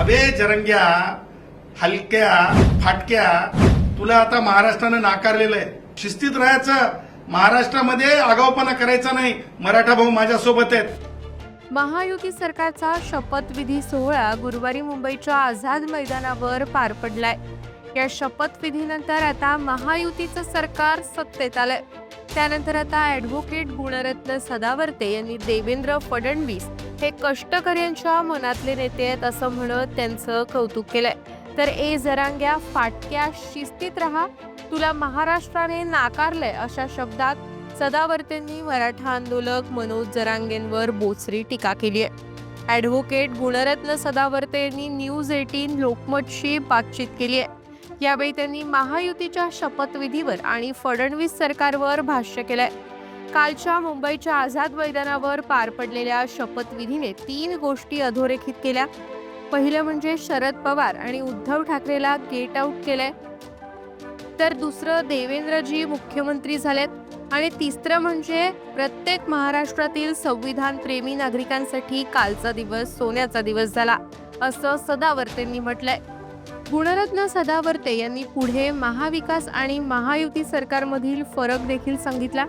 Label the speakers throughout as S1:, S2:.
S1: अबे जरंग्या हलक्या फाटक्या तुला आता महाराष्ट्रानं नाकारलेलं आहे. शिस्तीत राहायचं महाराष्ट्रामध्ये आगाऊपणा करायचा नाही. मराठा भाऊ माझ्यासोबत आहेत.
S2: महायुती सरकारचा शपथविधी सोहळा गुरुवारी मुंबईच्या आझाद मैदानावर पार पडलाय. या शपथविधीनंतर आता महायुतीचं सरकार सत्तेत आलंय. त्यानंतर आता ॲडव्होकेट गुणरत्न सदावर्ते यांनी देवेंद्र फडणवीस हे कष्टकऱ्यांच्या मनातले नेते आहेत असं म्हणत त्यांचं कौतुक केलंय. तर ए जरांग्या फाटक्या शिस्तीत राहा. तुला महाराष्ट्राने नाकारलंय अशा शब्दात सदावर्तेंनी मराठा आंदोलक मनोज जरांगेंवर बोचरी टीका केली आहे. ॲडव्होकेट गुणरत्न सदावर्ते यांनी न्यूज एटीन लोकमतशी बातचीत केली आहे. यावेळी त्यांनी महायुतीच्या शपथविधीवर आणि फडणवीस सरकारवर भाष्य केलंय. कालच्या मुंबईच्या आझाद मैदानावर पार पडलेल्या शपथविधीने तीन गोष्टी अधोरेखित केल्या. पहिलं म्हणजे शरद पवार आणि उद्धव ठाकरेला गेट आऊट केलंय. तर दुसरं देवेंद्रजी मुख्यमंत्री झालेत. आणि तिसरं म्हणजे प्रत्येक महाराष्ट्रातील संविधान प्रेमी नागरिकांसाठी कालचा दिवस सोन्याचा दिवस झाला असं सदावर्तेंनी म्हटलंय. गुणरत्न सदावर्ते यांनी पुढे महाविकास आणि महायुती सरकारमधील फरक देखील सांगितला.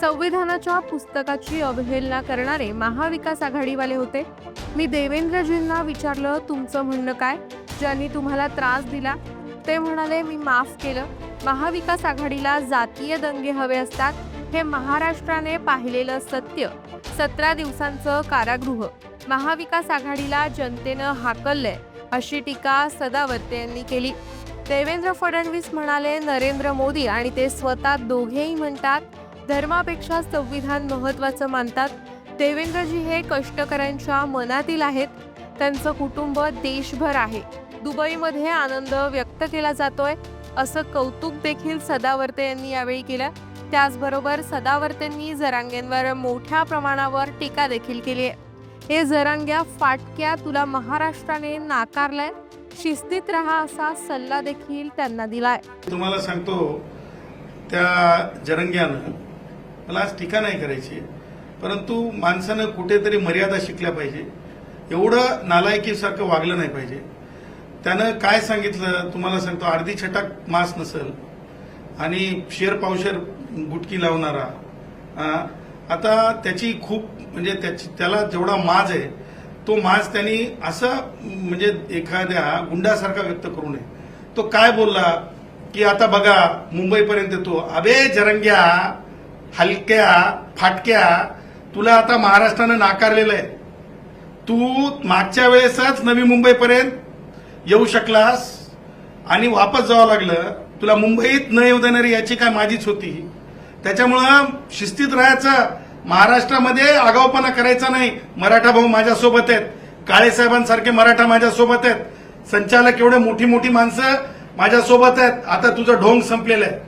S2: संविधानाच्या पुस्तकाची अवहेलना करणारे महाविकास आघाडीवाले होते. मी देवेंद्रजींना विचारलं तुमचं म्हणणं काय? ज्यांनी तुम्हाला त्रास दिला. ते म्हणाले मी माफ केलं. महाविकास आघाडीला जातीय दंगे हवे असतात. हे महाराष्ट्राने पाहिलेलं सत्य. सतरा दिवसांचं कारागृह. महाविकास आघाडीला जनतेनं हाकललंय. अशी टीका सदावर्ते यांनी केली. देवेंद्र फडणवीस म्हणाले नरेंद्र मोदी आणि ते स्वतः दोघेही म्हणतात धर्मापेक्षा संविधान महत्वाचं मानतात. देवेंद्रजी हे कष्टकऱ्यांच्या मनातील आहेत. त्यांचं कुटुंब देशभर आहे. दुबईमध्ये आनंद व्यक्त केला जातोय असं कौतुक देखील सदावर्ते यांनी यावेळी केलं. त्याचबरोबर सदावर्तेंनी जरांगेंवर मोठ्या प्रमाणावर टीका देखील केली आहे. हे जरांग्या फाटक्या तुला महाराष्ट्राने नाकारलंय. शिस्तीत राहा असा सल्ला देखील त्यांना दिलाय.
S1: तुम्हाला सांगतो त्या जरंग्यानं मला आज टीका नाही करायची परंतु माणसानं कुठेतरी मर्यादा शिकल्या पाहिजे. एवढं नालायकीसारखं वागलं नाही पाहिजे. त्यानं काय सांगितलं तुम्हाला सांगतो अर्धी छटाक मास नसल आणि शेर पावशेर गुटकी लावणारा आता त्याची खूप म्हणजे त्याची त्याला जेवढा माज आहे तो माज त्यांनी असं म्हणजे एखाद्या गुंडासारखा व्यक्त करू नये. तो काय बोलला की आता बघा मुंबईपर्यंत येतो. अबे जरंग्या हलक्या फाटक्या तुला आता महाराष्ट्रानं नाकारलेलं आहे. तू मागच्या वेळेसच नवी मुंबईपर्यंत येऊ शकलास आणि वापस जावं लागलं. तुला मुंबईत न येऊ देणारी याची काय माझीच होती. त्याच्यामुळं शिस्तीत राहायचं महाराष्ट्रामध्ये आगाऊपणा करायचा नाही. मराठा भाऊ माझ्यासोबत आहेत. काळेसाहेबांसारखे मराठा माझ्यासोबत आहेत. संचालक एवढे मोठी मोठी माणसं माझ्यासोबत आहेत. आता तुझं ढोंग संपलेलं आहे.